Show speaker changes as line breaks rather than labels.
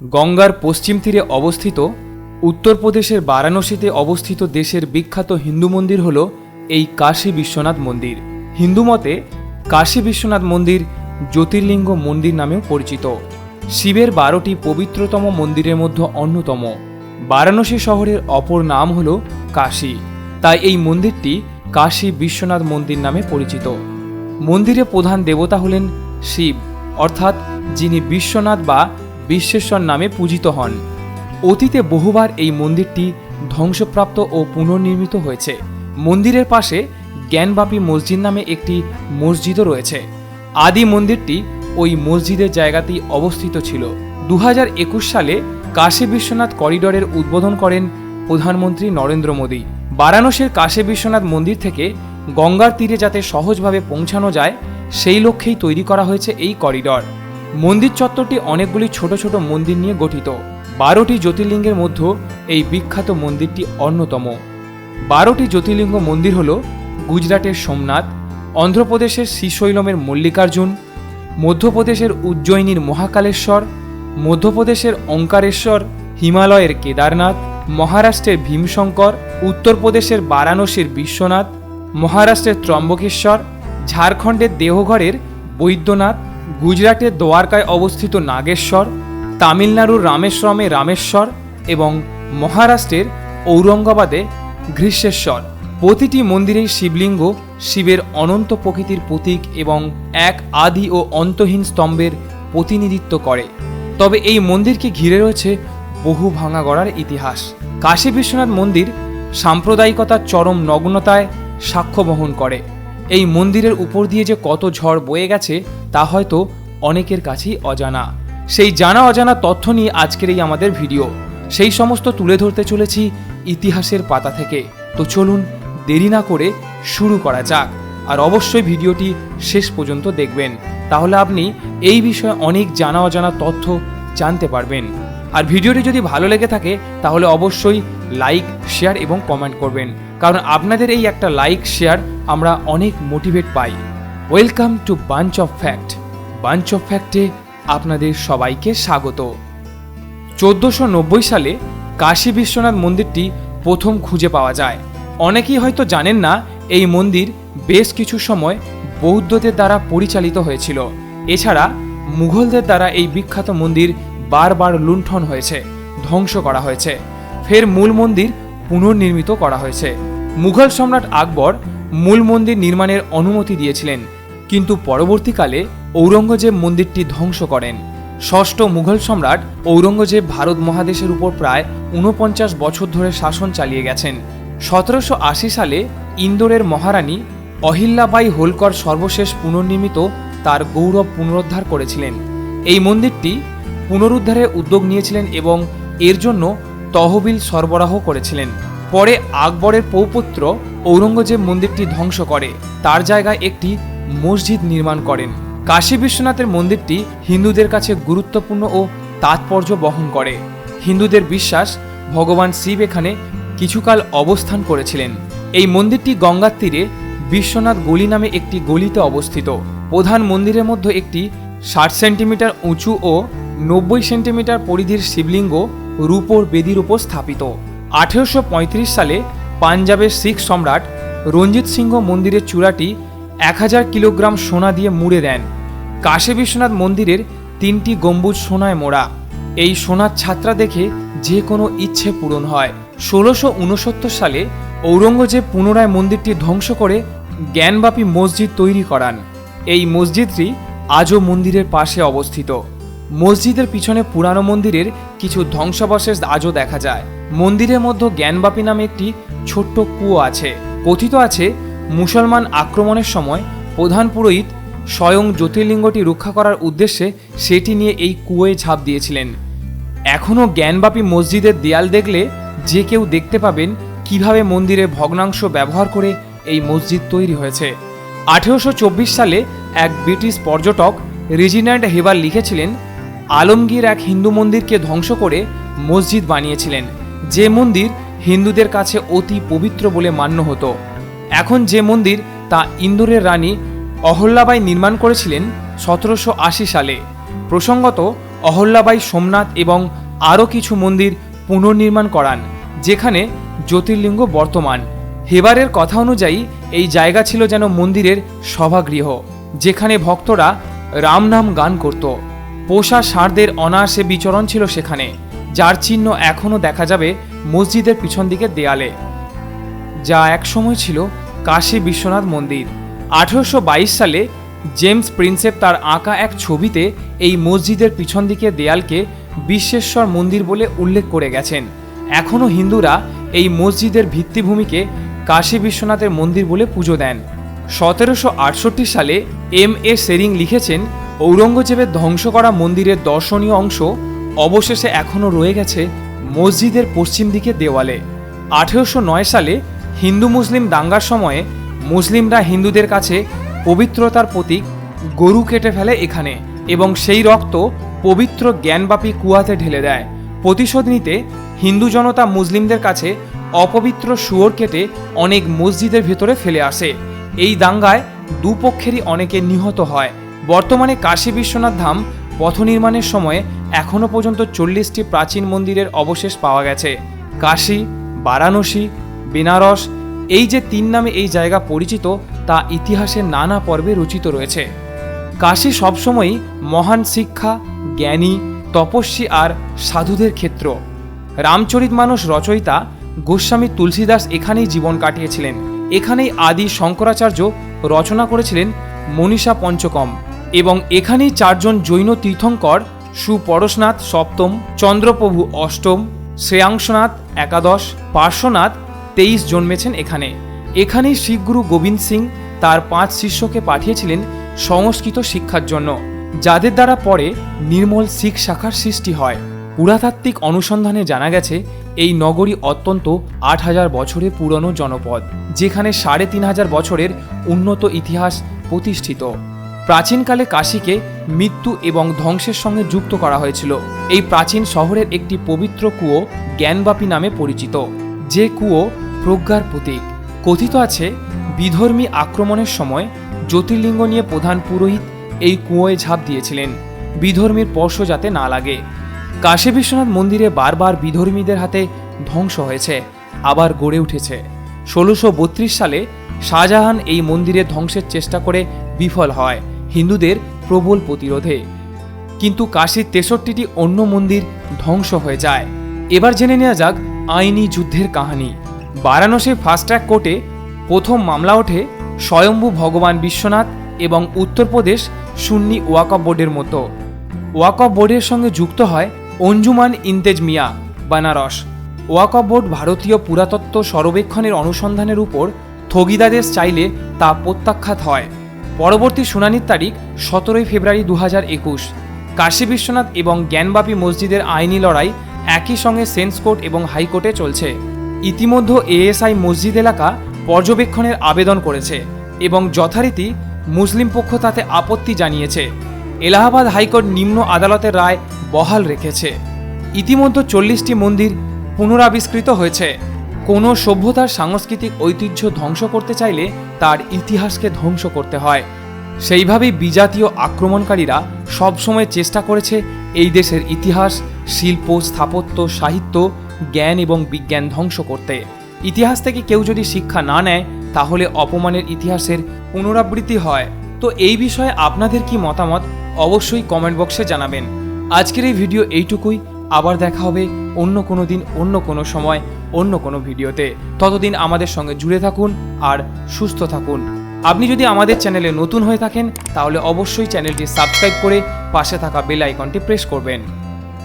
গঙ্গার পশ্চিম তীরে অবস্থিত, উত্তরপ্রদেশের বারাণসীতে অবস্থিত দেশের বিখ্যাত হিন্দু মন্দির হল এই কাশী বিশ্বনাথ মন্দির। হিন্দু মতে, কাশী বিশ্বনাথ মন্দির জ্যোতির্লিঙ্গ মন্দির নামেও পরিচিত। শিবের বারোটি পবিত্রতম মন্দিরের মধ্যে অন্যতম। বারাণসী শহরের অপর নাম হল কাশী। তাই এই মন্দিরটি কাশী বিশ্বনাথ মন্দির নামে পরিচিত। মন্দিরে প্রধান দেবতা হলেন শিব, অর্থাৎ যিনি বিশ্বনাথ বা বিশ্বেশ্বর নামে পূজিত হন। অতীতে বহুবার এই মন্দিরটি ধ্বংসপ্রাপ্ত ও পুনর্নির্মিত হয়েছে। মন্দিরের পাশে জ্ঞানবাপী মসজিদ নামে একটি মসজিদও রয়েছে। আদি মন্দিরটি ওই মসজিদের জায়গাতেই অবস্থিত ছিল। দু হাজার একুশ সালে কাশী বিশ্বনাথ করিডোরের উদ্বোধন করেন প্রধানমন্ত্রী নরেন্দ্র মোদী। বারাণসীর কাশী বিশ্বনাথ মন্দির থেকে গঙ্গার তীরে যাতে সহজভাবে পৌঁছানো যায়, সেই লক্ষ্যেই তৈরি করা হয়েছে এই করিডর। মন্দির চত্বরটি অনেকগুলি ছোট ছোট মন্দির নিয়ে গঠিত। বারোটি জ্যোতির্লিঙ্গের মধ্যে এই বিখ্যাত মন্দিরটি অন্যতম। বারোটি জ্যোতির্লিঙ্গ মন্দির হল গুজরাটের সোমনাথ, অন্ধ্রপ্রদেশের শ্রীশৈলমের মল্লিকার্জুন, মধ্যপ্রদেশের উজ্জয়িনীর মহাকালেশ্বর, মধ্যপ্রদেশের ওঙ্কারেশ্বর হিমালয়ের কেদারনাথ, মহারাষ্ট্রের ভীমশঙ্কর, উত্তরপ্রদেশের বারাণসীর বিশ্বনাথ, মহারাষ্ট্রের ত্রম্বকেশ্বর, ঝাড়খণ্ডের দেহঘরের বৈদ্যনাথ গুজরাটের দ্বারকায় অবস্থিত নাগেশ্বর তামিলনাড়ুর রামেশ্বরমে রামেশ্বর এবং মহারাষ্ট্রের ঔরঙ্গাবাদে গ্রীষ্মেশ্বর প্রতিটি মন্দিরেই শিবলিঙ্গ, শিবের অনন্ত প্রকৃতির প্রতীক এবং এক আদি ও অন্তহীন স্তম্ভের প্রতিনিধিত্ব করে। তবে এই মন্দিরকে ঘিরে রয়েছে বহু ভাঙা গড়ার ইতিহাস। কাশী বিশ্বনাথ মন্দির সাম্প্রদায়িকতার চরম নগ্নতায় সাক্ষ্য বহন করে। এই মন্দিরের উপর দিয়ে যে কত ঝড় বয়ে গেছে, তা হয়তো অনেকের কাছেই অজানা। সেই জানা অজানা তথ্য নিয়ে আজকের এই আমাদের ভিডিও। সেই সমস্ত তুলে ধরতে চলেছি ইতিহাসের পাতা থেকে। তো চলুন দেরি না করে শুরু করা যাক। আর অবশ্যই ভিডিওটি শেষ পর্যন্ত দেখবেন। তাহলে আপনি এই বিষয়ে অনেক জানা অজানা তথ্য জানতে পারবেন। আর ভিডিওটি যদি ভালো লেগে থাকে, তাহলে অবশ্যই লাইক, শেয়ার এবং কমেন্ট করবেন। কারণ আপনাদের এই একটা লাইক শেয়ার আমরা অনেক motivate pi. Welcome to bunch of fact bunch of ফ্যাক্টে আপনাদের সবাইকে স্বাগত। চোদ্দোশো নব্বই সালে কাশী বিশ্বনাথ মন্দিরটি প্রথম খুঁজে পাওয়া যায়। অনেকেই হয়তো জানেন না, এই মন্দির বেশ কিছু সময় বৌদ্ধদের দ্বারা পরিচালিত হয়েছিল। এছাড়া মুঘলদের দ্বারা এই বিখ্যাত মন্দির বারবার লুণ্ঠন হয়েছে, ধ্বংস করা হয়েছে। ফের মূল মন্দির পুনর্নির্মিত করা হয়েছে। মুঘল সম্রাট আকবর মূল মন্দির নির্মাণের অনুমতি দিয়েছিলেন, কিন্তু পরবর্তীকালে ঔরঙ্গজেব মন্দিরটি ধ্বংস করেন। ষষ্ঠ মুঘল সম্রাট ঔরঙ্গজেব ভারত মহাদেশের উপর প্রায় ঊনপঞ্চাশ বছর ধরে শাসন চালিয়ে গেছেন। সতেরোশো আশি সালে ইন্দোরের মহারানী অহিল্যাবাই হোলকর সর্বশেষ পুনর্নির্মিত তার গৌরব পুনরুদ্ধার করেছিলেন। এই মন্দিরটি পুনরুদ্ধারের উদ্যোগ নিয়েছিলেন এবং এর জন্য তহবিল সরবরাহ করেছিলেন। পরে আকবরের পৌপুত্র ঔরঙ্গজেব মন্দিরটি ধ্বংস করে, তার জায়গায় একটি মসজিদ নির্মাণ করেন। কাশী বিশ্বনাথের মন্দিরটি হিন্দুদের কাছে গুরুত্বপূর্ণ ও তাৎপর্য বহন করে। হিন্দুদের বিশ্বাস, ভগবান শিব এখানে কিছুকাল অবস্থান করেছিলেন। এই মন্দিরটি গঙ্গার তীরে বিশ্বনাথ গলি নামে একটি গলিতে অবস্থিত। প্রধান মন্দিরের মধ্যে একটি ষাট সেন্টিমিটার উঁচু ও নব্বই সেন্টিমিটার পরিধির শিবলিঙ্গ রূপোর বেদির উপর স্থাপিত। আঠেরোশো পঁয়ত্রিশ সালে পাঞ্জাবের শিখ সম্রাট রঞ্জিত সিংহ মন্দিরের চূড়াটি এক হাজার কিলোগ্রাম সোনা দিয়ে মুড়ে দেন। কাশী বিশ্বনাথ মন্দিরের তিনটি গম্বুজ সোনায় মোড়া। এই সোনার ছাত্রা দেখে যে কোনো ইচ্ছে পূরণ হয়। ষোলোশো সালে ঔরঙ্গজেব পুনরায় মন্দিরটি ধ্বংস করে জ্ঞানবাপী মসজিদ তৈরি করান। এই মসজিদটি আজও মন্দিরের পাশে অবস্থিত। মসজিদের পিছনে পুরানো মন্দিরের কিছু ধ্বংসাবশেষ আজও দেখা যায়। মন্দিরের মধ্যে জ্ঞানবাপী নামে একটি ছোট্ট কুয়ো আছে। কথিত আছে, মুসলমান আক্রমণের সময় প্রধান পুরোহিত স্বয়ং জ্যোতির্লিঙ্গটি রক্ষা করার উদ্দেশ্যে সেটি নিয়ে এই কুয়োয় ঝাঁপ দিয়েছিলেন। এখনও জ্ঞানবাপী মসজিদের দেয়াল দেখলে যে কেউ দেখতে পাবেন কীভাবে মন্দিরের ভগ্নাংশ ব্যবহার করে এই মসজিদ তৈরি হয়েছে। আঠেরোশো চব্বিশ সালে এক ব্রিটিশ পর্যটক রেজিনাল্ড হেবার লিখেছিলেন আলমগীর এক হিন্দু মন্দিরকে ধ্বংস করে মসজিদ বানিয়েছিলেন। যে মন্দির হিন্দুদের কাছে অতি পবিত্র বলে মান্য হতো। এখন যে মন্দির তা ইন্দোরের রানী অহল্যাবাই নির্মাণ করেছিলেন সতেরোশো আশি সালে। প্রসঙ্গত, অহল্যাবাই সোমনাথ এবং আরও কিছু মন্দির পুনর্নির্মাণ করান, যেখানে জ্যোতির্লিঙ্গ বর্তমান। হেবারের কথা অনুযায়ী, এই জায়গা ছিল যেন মন্দিরের সভাগৃহ, যেখানে ভক্তরা রামনাম গান করত। পোষা ষাঁড়দের অনায়াসে বিচরণ ছিল সেখানে, যার চিহ্ন এখনও দেখা যাবে মসজিদের পিছন দিকের দেয়ালে। যা একসময় ছিল কাশী বিশ্বনাথ মন্দির। আঠেরোশো বাইশ সালে জেমস প্রিন্সেপ তার আঁকা এক ছবিতে এই মসজিদের পিছন দিকের দেয়ালকে বিশ্বেশ্বর মন্দির বলে উল্লেখ করে গেছেন। এখনও হিন্দুরা এই মসজিদের ভিত্তিভূমিকে কাশী বিশ্বনাথের মন্দির বলে পুজো দেন। সতেরোশো আটষট্টি সালে এম এ সেরিং লিখেছেন ঔরঙ্গজেবের ধ্বংস করা মন্দিরের দর্শনীয় অংশ অবশেষে এখনও রয়ে গেছে মসজিদের পশ্চিম দিকে দেওয়ালে। আঠেরোশো নয় সালে হিন্দু মুসলিম দাঙ্গার সময়ে মুসলিমরা হিন্দুদের কাছে পবিত্রতার প্রতীক গরু কেটে ফেলে এখানে এবং সেই রক্ত পবিত্র জ্ঞানবাপী কুয়াতে ঢেলে দেয়। প্রতিশোধ নিতে হিন্দু জনতা মুসলিমদের কাছে অপবিত্র শুয়োর কেটে অনেক মসজিদের ভেতরে ফেলে আসে। এই দাঙ্গায় দুপক্ষেরই অনেকে নিহত হয়। বর্তমানে কাশী বিশ্বনাথ ধাম পথ নির্মাণের সময়ে এখনও পর্যন্ত চল্লিশটি প্রাচীন মন্দিরের অবশেষ পাওয়া গেছে। কাশী, বারাণসী, বেনারস, এই যে তিন নামে এই জায়গা পরিচিত, তা ইতিহাসের নানা পর্বে রচিত রয়েছে। কাশী সবসময়ই মহান শিক্ষা, জ্ঞানী, তপস্বী আর সাধুদের ক্ষেত্র। রামচরিত মানুষ রচয়িতা গোস্বামী তুলসীদাস এখানেই জীবন কাটিয়েছিলেন। এখানেই আদি শঙ্করাচার্য রচনা করেছিলেন মনীষা পঞ্চকম। এবং এখানেই চারজন জৈন তীর্থঙ্কর সুপরশনাথ সপ্তম, চন্দ্রপ্রভু অষ্টম, শ্রেয়াংশনাথ একাদশ, পার্শ্বনাথ তেইশ জন্মেছেন এখানে। এখানেই শিখগুরু গোবিন্দ সিং তার পাঁচ শিষ্যকে পাঠিয়েছিলেন সংস্কৃত শিক্ষার জন্য, যাদের দ্বারা পরে নির্মল শিখ শাখার সৃষ্টি হয়। পুরাতাত্ত্বিক অনুসন্ধানে জানা গেছে, এই নগরী অত্যন্ত আট হাজার বছরের পুরনো জনপদ, যেখানে সাড়ে তিন হাজার বছরের উন্নত ইতিহাস প্রতিষ্ঠিত। প্রাচীনকালে কাশীকে মৃত্যু এবং ধ্বংসের সঙ্গে যুক্ত করা হয়েছিল। এই প্রাচীন শহরের একটি পবিত্র কুয়ো জ্ঞানবাপী নামে পরিচিত। যে কুয়ো প্রজ্ঞার প্রতীক। কথিত আছে, বিধর্মী আক্রমণের সময় জ্যোতির্লিঙ্গ নিয়ে প্রধান পুরোহিত এই কুয়োয় ঝাঁপ দিয়েছিলেন। বিধর্মীর স্পর্শ যাতে না লাগে। কাশী বিশ্বনাথ মন্দিরে বারবার বিধর্মীদের হাতে ধ্বংস হয়েছে, আবার গড়ে উঠেছে। ষোলোশো সালে শাহজাহান এই মন্দিরে ধ্বংসের চেষ্টা করে বিফল হয়। হিন্দুদের প্রবল প্রতিরোধে। কিন্তু কাশীর তেষট্টিটি অন্য মন্দির ধ্বংস হয়ে যায়। এবার জেনে নেওয়া যাক আইনি যুদ্ধের কাহিনী। বারাণসীর ফাস্ট ট্র্যাক কোর্টে প্রথম মামলা ওঠে স্বয়ম্ভু ভগবান বিশ্বনাথ এবং উত্তরপ্রদেশ সুন্নি ওয়াকফ বোর্ডের মতো। ওয়াকফ বোর্ডের সঙ্গে যুক্ত হয় অঞ্জুমান ইন্তেজ মিয়া, বানারস। ওয়াকফ বোর্ড ভারতীয় পুরাতত্ত্ব সর্বেক্ষণের অনুসন্ধানের উপর স্থগিতাদেশ চাইলে তা প্রত্যাখ্যাত হয়। পরবর্তী শুনানির তারিখ সতেরোই ফেব্রুয়ারি দু হাজার একুশ। কাশী বিশ্বনাথ এবং জ্ঞানবাপী মসজিদের আইনি লড়াই একই সঙ্গে সেন্স কোর্ট এবং হাইকোর্টে চলছে। ইতিমধ্যে এএসআই মসজিদ এলাকা পর্যবেক্ষণের আবেদন করেছে এবং যথারীতি মুসলিম পক্ষ তাতে আপত্তি জানিয়েছে। এলাহাবাদ হাইকোর্ট নিম্ন আদালতের রায় বহাল রেখেছে। ইতিমধ্যে চল্লিশটি মন্দির পুনরাবিষ্কৃত হয়েছে। কোনো সভ্যতার সাংস্কৃতিক ঐতিহ্য ধ্বংস করতে চাইলে তার ইতিহাসকে ধ্বংস করতে হয়। সেইভাবেই বিজাতীয় আক্রমণকারীরা সবসময় চেষ্টা করেছে এই দেশের ইতিহাস, শিল্প, স্থাপত্য, সাহিত্য, জ্ঞান এবং বিজ্ঞান ধ্বংস করতে। ইতিহাস থেকে কেউ যদি শিক্ষা না নেয়, তাহলে অপমানের ইতিহাসের পুনরাবৃত্তি হয়। তো এই বিষয়ে আপনাদের কি মতামত? অবশ্যই কমেন্ট বক্সে জানাবেন। আজকের এই ভিডিও এইটুকুই। আবার দেখা হবে অন্য কোনো দিন, অন্য কোনো সময়, অন্য কোনো ভিডিওতে। ততদিন আমাদের সঙ্গে জুড়ে থাকুন আর সুস্থ থাকুন। আপনি যদি আমাদের চ্যানেলে নতুন হয়ে থাকেন, তাহলে অবশ্যই চ্যানেলটি সাবস্ক্রাইব করে পাশে থাকা বেল আইকনটি প্রেস করবেন।